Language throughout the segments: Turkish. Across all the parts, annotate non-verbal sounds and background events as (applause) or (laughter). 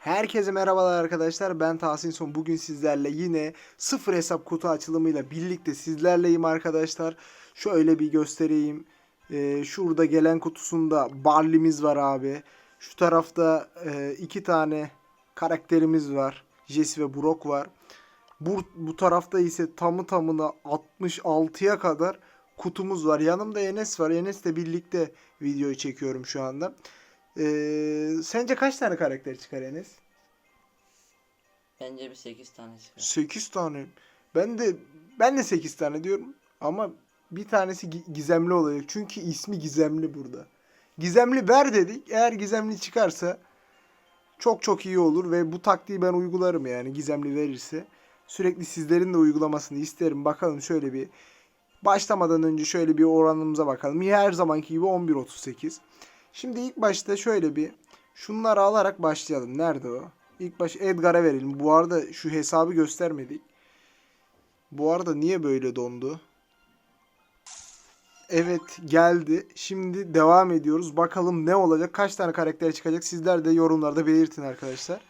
Herkese merhabalar arkadaşlar. Ben Tahsin Son. Bugün sizlerle yine sıfır hesap kutu açılımıyla birlikte sizlerleyim arkadaşlar. Şöyle bir göstereyim. Ee, şurada gelen kutusunda Barley'miz var abi. Şu tarafta e, iki tane karakterimiz var. Jesse ve Brock var. Bu, bu tarafta ise tamı tamına 66'ya kadar kutumuz var. Yanımda Enes var. Enes'le birlikte videoyu çekiyorum şu anda. Ee, sence kaç tane karakter çıkar Enes? Bence bir 8 tane çıkar. 8 tane. Ben de ben de 8 tane diyorum ama bir tanesi gi- gizemli olacak. Çünkü ismi gizemli burada. Gizemli ver dedik. Eğer gizemli çıkarsa çok çok iyi olur ve bu taktiği ben uygularım yani gizemli verirse. Sürekli sizlerin de uygulamasını isterim. Bakalım şöyle bir başlamadan önce şöyle bir oranımıza bakalım. Her zamanki gibi 11.38. Şimdi ilk başta şöyle bir şunları alarak başlayalım. Nerede o? İlk baş Edgar'a verelim. Bu arada şu hesabı göstermedik. Bu arada niye böyle dondu? Evet geldi. Şimdi devam ediyoruz. Bakalım ne olacak? Kaç tane karakter çıkacak? Sizler de yorumlarda belirtin arkadaşlar.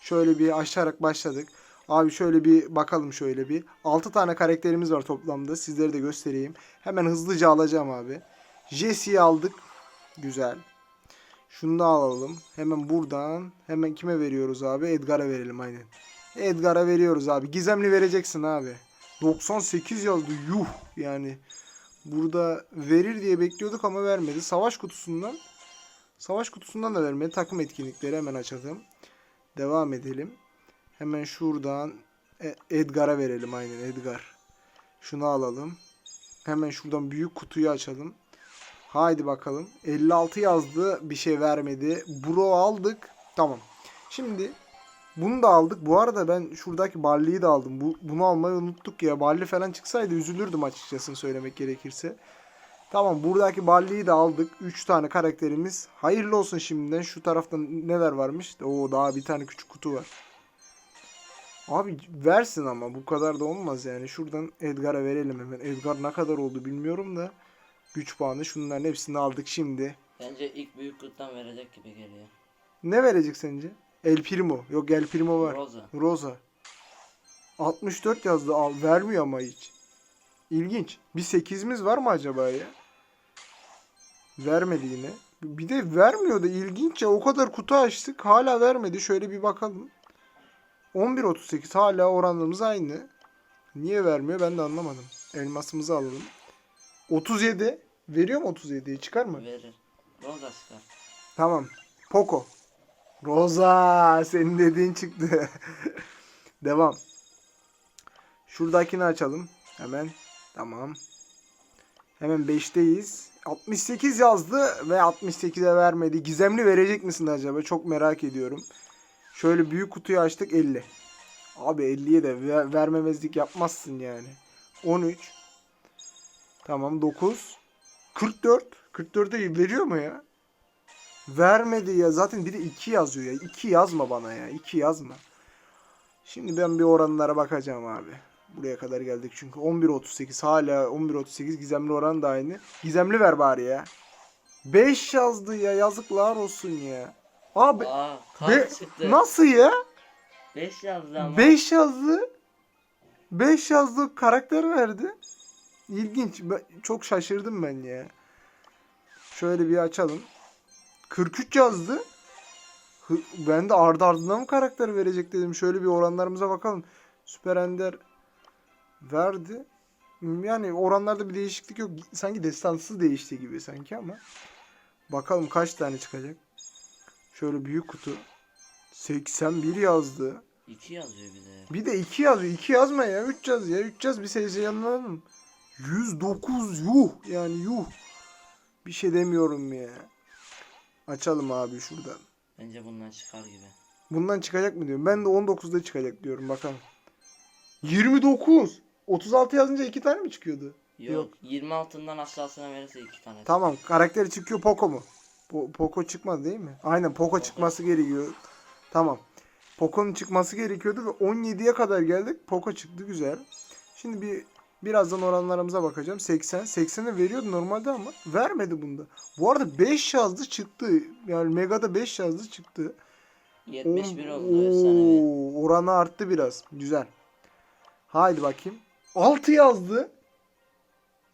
Şöyle bir aşarak başladık. Abi şöyle bir bakalım şöyle bir. 6 tane karakterimiz var toplamda. Sizlere de göstereyim. Hemen hızlıca alacağım abi. Jesse'yi aldık. Güzel. Şunu da alalım. Hemen buradan. Hemen kime veriyoruz abi? Edgar'a verelim aynen. Edgar'a veriyoruz abi. Gizemli vereceksin abi. 98 yazdı. Yuh yani. Burada verir diye bekliyorduk ama vermedi. Savaş kutusundan. Savaş kutusundan da vermedi. Takım etkinlikleri hemen açalım. Devam edelim. Hemen şuradan E- Edgar'a verelim aynen Edgar. Şunu alalım. Hemen şuradan büyük kutuyu açalım. Haydi bakalım. 56 yazdı. Bir şey vermedi. Bro aldık. Tamam. Şimdi bunu da aldık. Bu arada ben şuradaki Barley'i de aldım. Bu, bunu almayı unuttuk ya. Barley falan çıksaydı üzülürdüm açıkçası söylemek gerekirse. Tamam buradaki Barley'i de aldık. 3 tane karakterimiz. Hayırlı olsun şimdiden. Şu tarafta neler varmış? Oo daha bir tane küçük kutu var. Abi versin ama bu kadar da olmaz yani. Şuradan Edgar'a verelim hemen. Edgar ne kadar oldu bilmiyorum da. Güç puanı şunların hepsini aldık şimdi. Bence ilk büyük kutudan verecek gibi geliyor. Ne verecek sence? El Primo. Yok El Primo var. Rosa. Rosa. 64 yazdı. Al, vermiyor ama hiç. İlginç. Bir 8'imiz var mı acaba ya? Vermedi yine. Bir de vermiyor da ilginç ya. O kadar kutu açtık. Hala vermedi. Şöyle bir bakalım. 11.38 hala oranlarımız aynı. Niye vermiyor ben de anlamadım. Elmasımızı alalım. 37. Veriyor mu 37'yi? Çıkar mı? Verir. Rosa çıkar. Tamam. Poco. Rosa. Senin dediğin çıktı. (laughs) Devam. Şuradakini açalım. Hemen. Tamam. Hemen 5'teyiz. 68 yazdı ve 68'e vermedi. Gizemli verecek misin acaba? Çok merak ediyorum. Şöyle büyük kutuyu açtık 50. Abi 50'ye de ver- vermemezlik yapmazsın yani. 13. Tamam 9. 44. 44'e veriyor mu ya? Vermedi ya. Zaten bir de 2 yazıyor ya. 2 yazma bana ya. 2 yazma. Şimdi ben bir oranlara bakacağım abi. Buraya kadar geldik çünkü 11.38 hala 11.38 gizemli oran da aynı. Gizemli ver bari ya. 5 yazdı ya yazıklar olsun ya. Abi Aa be- çıktı. nasıl ya? 5 yazdı ama. 5 yazdı. 5 yazdı karakter verdi. İlginç. Çok şaşırdım ben ya. Şöyle bir açalım. 43 yazdı. Ben de ardı ardına mı karakter verecek dedim. Şöyle bir oranlarımıza bakalım. Süper Ender verdi. Yani oranlarda bir değişiklik yok. Sanki destansız değişti gibi sanki ama. Bakalım kaç tane çıkacak. Şöyle büyük kutu. 81 yazdı. 2 yazıyor bir de. Bir de 2 yazıyor. 2 yazma ya. 3 yaz ya. 3 yaz bir seyirci yanına alalım. 109 yuh. Yani yuh. Bir şey demiyorum ya. Açalım abi şuradan. Bence bundan çıkar gibi. Bundan çıkacak mı diyorum. Ben de 19'da çıkacak diyorum. Bakalım. 29. 36 yazınca 2 tane mi çıkıyordu? Yok. Yok. 26'dan aşağısına verirse 2 tane. Tamam. Karakteri çıkıyor Poco mu? Po- Poco çıkmadı değil mi? Aynen Poco çıkması gerekiyor. Tamam. Poco'nun çıkması gerekiyordu ve 17'ye kadar geldik. Poco çıktı güzel. Şimdi bir birazdan oranlarımıza bakacağım. 80. 80'e veriyordu normalde ama vermedi bunda. Bu arada 5 yazdı çıktı. Yani Mega'da 5 yazdı çıktı. 71 On- oldu efsanevi. Oo, Oranı arttı biraz. Güzel. Haydi bakayım. 6 yazdı.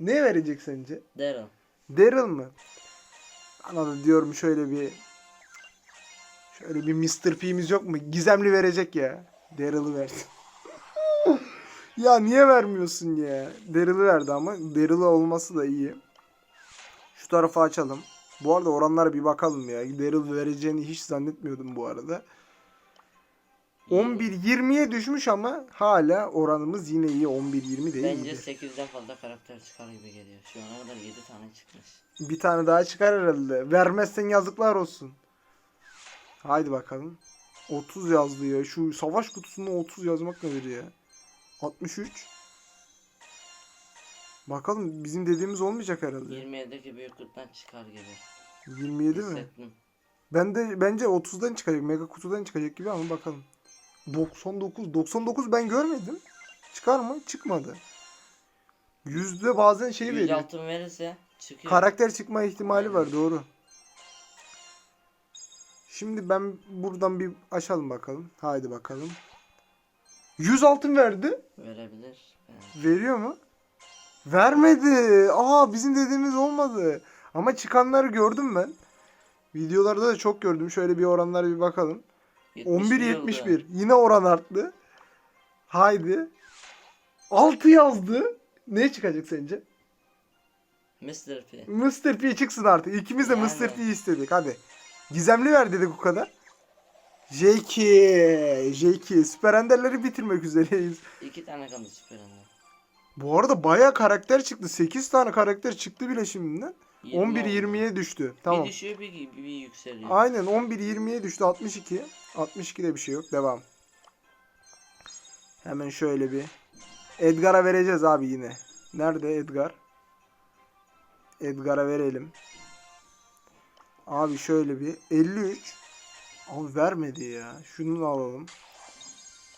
Ne verecek sence? Daryl. Daryl mı? Bana da diyorum şöyle bir şöyle bir Mr. P'miz yok mu? Gizemli verecek ya. Daryl'ı versin. Ya niye vermiyorsun ya? Daryl'ı verdi ama Daryl'ı olması da iyi. Şu tarafı açalım. Bu arada oranlara bir bakalım ya. Daryl vereceğini hiç zannetmiyordum bu arada. 11-20'ye düşmüş ama hala oranımız yine iyi. 11-20 değil Bence mi? 8'den fazla karakter çıkar gibi geliyor. Şu ana kadar 7 tane çıkmış. Bir tane daha çıkar herhalde. Vermezsen yazıklar olsun. Haydi bakalım. 30 yazdı ya. Şu savaş kutusunda 30 yazmak nedir ya? 63. Bakalım bizim dediğimiz olmayacak herhalde. 27'deki büyük kurttan çıkar gibi. 27 mi? Hissettim. Ben de bence 30'dan çıkacak. Mega kutudan çıkacak gibi ama bakalım. 99. 99 ben görmedim. Çıkar mı? Çıkmadı. Yüzde bazen şey veriyor. altın verirse çıkıyor. Karakter çıkma ihtimali var doğru. Şimdi ben buradan bir açalım bakalım. Haydi bakalım. 100 altın verdi. Verebilir. Evet. Veriyor mu? Vermedi. Aa bizim dediğimiz olmadı. Ama çıkanları gördüm ben. Videolarda da çok gördüm. Şöyle bir oranlara bir bakalım. 71 oldu. 11-71. Yine oran arttı. Haydi. 6 yazdı. Ne çıkacak sence? Mr. P. Mr. P çıksın artık. İkimiz de Yani. Mr. P istedik. Hadi. Gizemli ver dedik o kadar. J2. J2. Süper Ender'leri bitirmek üzereyiz. 2 tane kaldı süper ender. Bu arada baya karakter çıktı. 8 tane karakter çıktı bile şimdiden. 20 oldu. 11-20'ye düştü. Tamam. Bir düşüyor bir, bir, bir yükseliyor. Aynen 11-20'ye düştü 62. 62'de bir şey yok. Devam. Hemen şöyle bir. Edgar'a vereceğiz abi yine. Nerede Edgar? Edgar'a verelim. Abi şöyle bir 53. Abi vermedi ya. Şunu da alalım.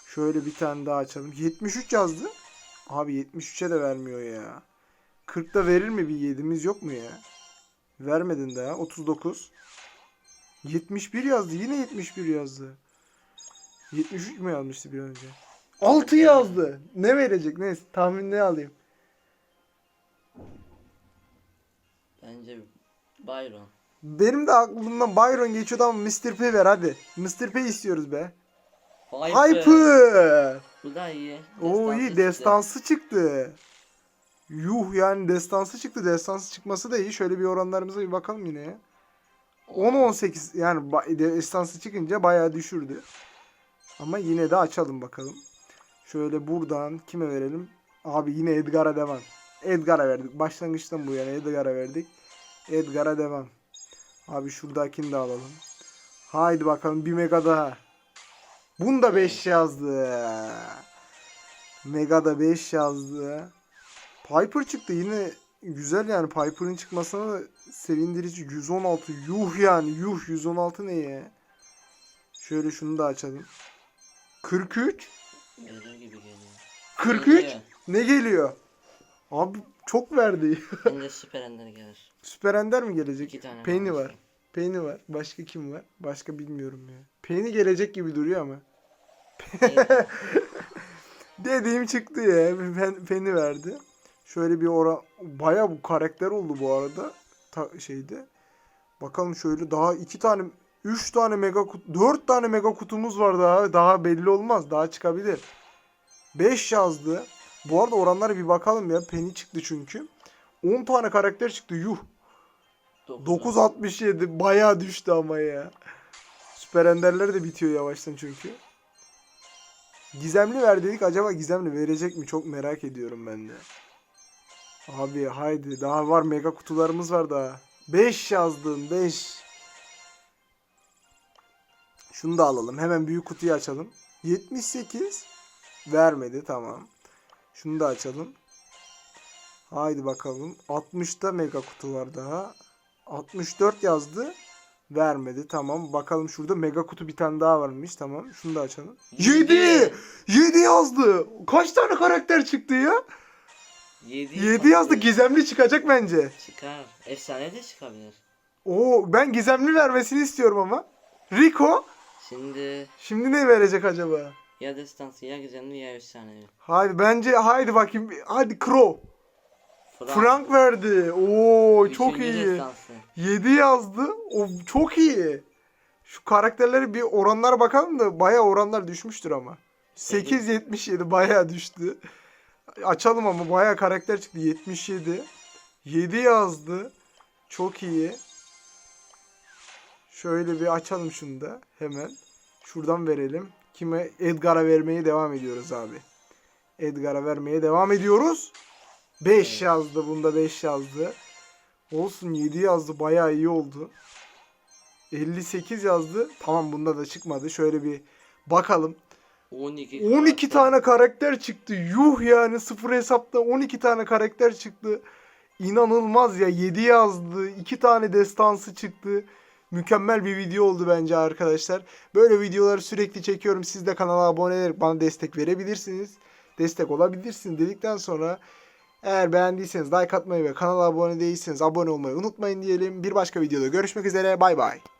Şöyle bir tane daha açalım. 73 yazdı. Abi 73'e de vermiyor ya. 40'da verir mi bir yedimiz yok mu ya? Vermedin daha. 39. 71 yazdı. Yine 71 yazdı. 73 mü yazmıştı bir önce? 6 yazdı. Ne verecek? Ne? Tahmin ne alayım? Bence Byron. Benim de aklımdan Byron geçiyordu ama Mr. P ver hadi. Mr. P istiyoruz be. Hyper. Bu da iyi. Oo Destansı iyi çıktı. destansı çıktı. Yuh yani destansı çıktı. Destansı çıkması da iyi. Şöyle bir oranlarımıza bir bakalım yine ya. 10-18 yani destansı çıkınca bayağı düşürdü. Ama yine de açalım bakalım. Şöyle buradan kime verelim? Abi yine Edgar'a devam. Edgar'a verdik. Başlangıçtan bu yana Edgar'a verdik. Edgar'a devam. Abi şuradakini de alalım. Haydi bakalım bir mega daha. Bunda 5 yazdı. Mega da 5 yazdı. Piper çıktı yine güzel yani Piper'ın çıkmasına sevindirici 116 yuh yani yuh 116 ne ya? Şöyle şunu da açalım. 43 Verir gibi geliyor. 43 Geliyor. ne geliyor? Abi çok verdi. Bence süper ender gelir. Süper Ender mi gelecek? İki tane Penny kalmış. var. Penny var. Başka kim var? Başka bilmiyorum ya. Penny gelecek gibi duruyor ama. (laughs) Dediğim çıktı ya. Pen, Penny verdi. Şöyle bir oran. Baya bu karakter oldu bu arada. Ta, şeyde. Bakalım şöyle daha iki tane üç tane mega kutu, dört tane mega kutumuz var daha. Daha belli olmaz. Daha çıkabilir. 5 yazdı. Bu arada oranlara bir bakalım ya. Penny çıktı çünkü. 10 tane karakter çıktı. Yuh. Dokuz. 9.67 bayağı düştü ama ya. Süper Ender'ler de bitiyor yavaştan çünkü. Gizemli ver dedik. Acaba Gizemli verecek mi? Çok merak ediyorum ben de. Abi haydi. Daha var. Mega kutularımız var daha. 5 yazdım. 5. Şunu da alalım. Hemen büyük kutuyu açalım. 78. Vermedi. Tamam. Şunu da açalım. Haydi bakalım. 60'ta mega kutu var daha. 64 yazdı. Vermedi. Tamam. Bakalım şurada mega kutu bir tane daha varmış. Tamam. Şunu da açalım. 7! 7 yazdı. Kaç tane karakter çıktı ya? 7, 7 yazdı. Gizemli çıkacak bence. Çıkar. Efsane de çıkabilir. Oo ben gizemli vermesini istiyorum ama. Rico Şimdi Şimdi ne verecek acaba? Ya destansı ya gizemli ya efsanevi. Haydi bence haydi bakayım. Hadi Crow. Frank verdi. Oo çok Üçüncü iyi. destansı. 7 yazdı. O çok iyi. Şu karakterleri bir oranlara bakalım da bayağı oranlar düşmüştür ama. 8.77 bayağı düştü. Açalım ama bayağı karakter çıktı. 77. 7 yazdı. Çok iyi. Şöyle bir açalım şunu da hemen. Şuradan verelim. Kime? Edgar'a vermeye devam ediyoruz abi. Edgar'a vermeye devam ediyoruz. 5 Evet. yazdı. Bunda 5 yazdı. Olsun 7 yazdı. Bayağı iyi oldu. 58 yazdı. Tamam bunda da çıkmadı. Şöyle bir bakalım. 12 12 tane karakter çıktı. Yuh yani sıfır hesapta 12 tane karakter çıktı. İnanılmaz ya 7 yazdı. 2 tane destansı çıktı. Mükemmel bir video oldu bence arkadaşlar. Böyle videoları sürekli çekiyorum. Siz de kanala abone ederek bana destek verebilirsiniz. Destek olabilirsiniz dedikten sonra eğer beğendiyseniz like atmayı ve kanala abone değilseniz abone olmayı unutmayın diyelim. Bir başka videoda görüşmek üzere. Bay bay.